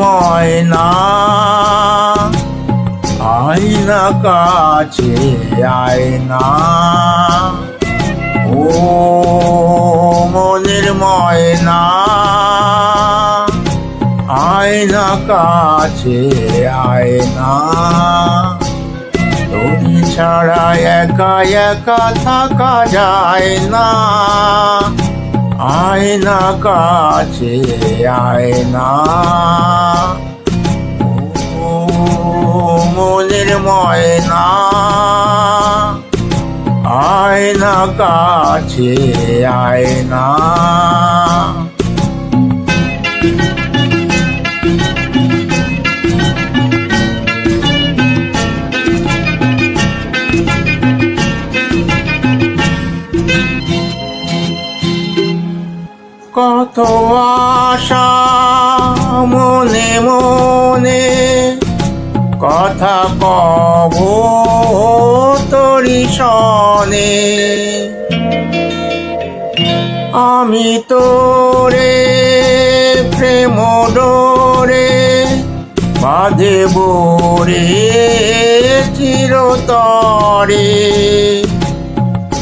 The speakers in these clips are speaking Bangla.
ময়না আয়না কাছে আয়না। ও কাছে আয়না তোরি ছাড়া একা একা থাকা যায় না। আয়না কাছে আয়না ও মনের ময়না। আয়না কাছে আয়না কত আশা মনে মনে। কথা কব তরি সনে আমি তোরে প্রেম ডোরে বাঁধে বোরে চিরতরে।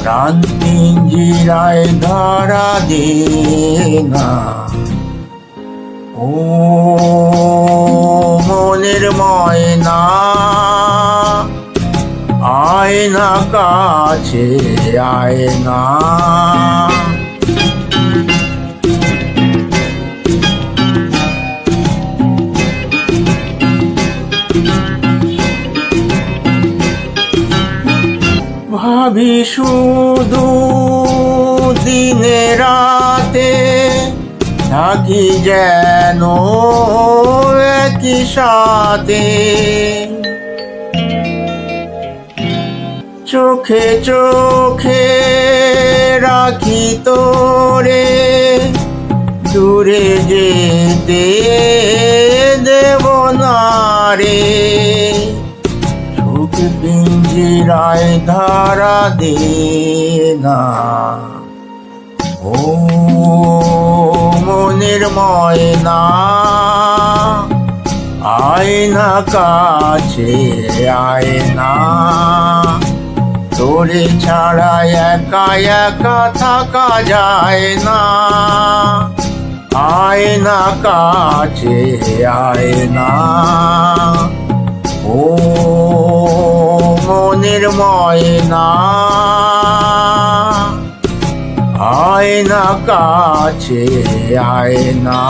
প্রাণ পিঞ্জিরায় ধরা দে না। ও মনের ময়না আয়না কাছে আয়না ভাবি শুধু দিনে রাতে থাকি যেন একই সাথে। চোখে চোখে রাখি তোরে, দূরে যেতে দেব না রে। পিঞ্জিরায় ধারা দে না। ও মনের ময়না আয়না কাছে আয়না তোরে ছাড়া একা একা থাকা যায় না। আয়না কাছে আয়না ও মনের ময়না। আয়না কাছে আয়না।